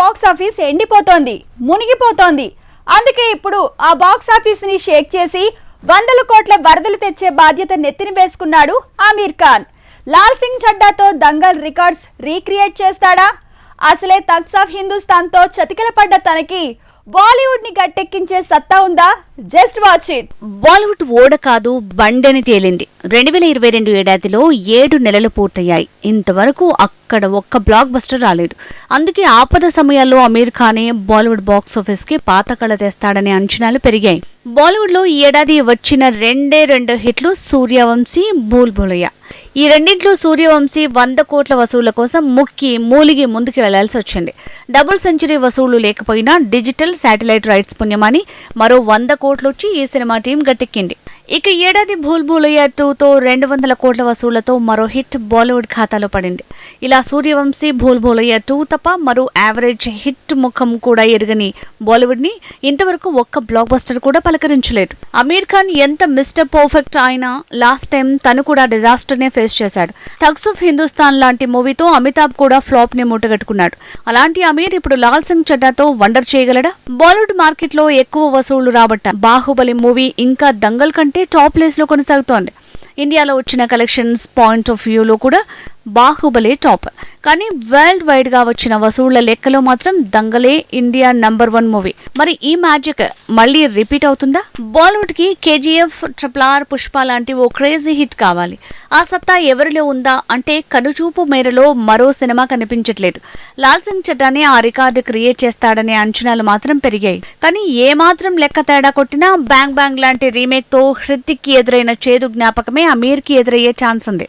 Box office ఎండిపోతోంది మునిగిపోతోంది. అందుకే ఇప్పుడు ఆ బాక్స్ ఆఫీస్ని షేక్ చేసి వందల కోట్ల వరదలు తెచ్చే బాధ్యత నెత్తిన వేసుకున్నాడు ఆమీర్ ఖాన్. లాల్ సింగ్ చడ్డాతో దంగల్ రికార్డ్స్ రీక్రియేట్ చేస్తాడా? అసలే తక్సాఫ్ ఆఫ్ హిందుస్థాన్తో చతికిల పడ్డ తనకి బాలీవుడ్ని గట్టెక్కించే సత్తా ఉందా? జస్ట్ వాచ్ ఇట్ బాలీవుడ్ ఓడ కాదు బండని తేలింది. రెండు వేల ఇరవై రెండు ఏడాదిలో ఏడు నెలలు పూర్తయ్యాయి. ఇంతవరకు అక్కడ ఒక్క బ్లాక్ బస్టర్ రాలేదు. అందుకే ఆపద సమయాల్లో అమీర్ ఖానే బాలీవుడ్ బాక్స్ ఆఫీస్కి పాతకళ తెస్తాడనే అంచనాలు పెరిగాయి. బాలీవుడ్లో ఈ ఏడాది వచ్చిన రెండే రెండు హిట్లు సూర్యవంశీ భూల్బులయ్య ఈ రెండింట్లో సూర్యవంశీ వంద కోట్ల వసూళ్ళ కోసం ముక్కి మూలిగి ముందుకు వెళ్ళాల్సి వచ్చింది. డబుల్ సెంచరీ వసూళ్ళు లేకపోయినా డిజిటల్ శాటిలైట్ రైట్స్ పుణ్యమాని మరో వంద కోట్లు వచ్చి ఈ సినిమా టీం గట్టెక్కింది. ఇక ఏడాది భూల్ భూలయ్య టూతో రెండు వందల కోట్ల వసూళ్ళతో మరో హిట్ బాలీవుడ్ ఖాతాలో పడింది. ఇలా సూర్యవంశీ భూల్ భూలయ్య టూ తప్ప మరో యావరేజ్ హిట్ ముఖం కూడా ఎరగని బాలీవుడ్ని ఇంతవరకు ఒక్క బ్లాక్ బస్టర్ కూడా పలకరించలేదు. అమీర్ ఖాన్ ఎంత మిస్టర్ పర్ఫెక్ట్ అయినా లాస్ట్ టైం తను కూడా డిజాస్టర్ నే ఫేస్ చేశాడు. థగ్స్ ఆఫ్ హిందుస్థాన్ లాంటి మూవీతో అమితాబ్ కూడా ఫ్లాప్ని మూటగట్టుకున్నాడు. అలాంటి అమీర్ ఇప్పుడు లాల్ సింగ్ చడ్డాతో వండర్ చేయగలడా? బాలీవుడ్ మార్కెట్లో ఎక్కువ వసూళ్ళు రాబట్ట. బాహుబలి మూవీ ఇంకా దంగల్ కంటే టాప్ ప్లేస్లో కొనసాగుతోంది. ఇండియాలో వచ్చిన కలెక్షన్స్ పాయింట్ ఆఫ్ వ్యూలో కూడా బాహుబలే టాప్. కానీ వరల్డ్ వైడ్గా వచ్చిన వసూళ్ళ లెక్కలో మాత్రం దంగలే ఇండియా నంబర్ వన్ మూవీ మరి ఈ మ్యాజిక్ మళ్ళీ రిపీట్ అవుతుందా? బాలీవుడ్కి కేజీఎఫ్ ట్రిపుల్ ఆర్ పుష్ప లాంటి ఓ క్రేజీ హిట్ కావాలి. ఆ సత్తా ఎవరిలో ఉందా అంటే కనుచూపు మేరలో మరో సినిమా కనిపించట్లేదు. లాల్ సింగ్ చడ్డానే ఆ రికార్డు క్రియేట్ చేస్తాడనే అంచనాలు మాత్రం పెరిగాయి. కానీ ఏ మాత్రం లెక్క తేడా కొట్టినా బ్యాంగ్ బ్యాంగ్ లాంటి రీమేక్తో హృతిక్కి ఎదురైన చేదు జ్ఞాపకమే అమీర్కి ఎదురయ్యే ఛాన్స్ ఉంది.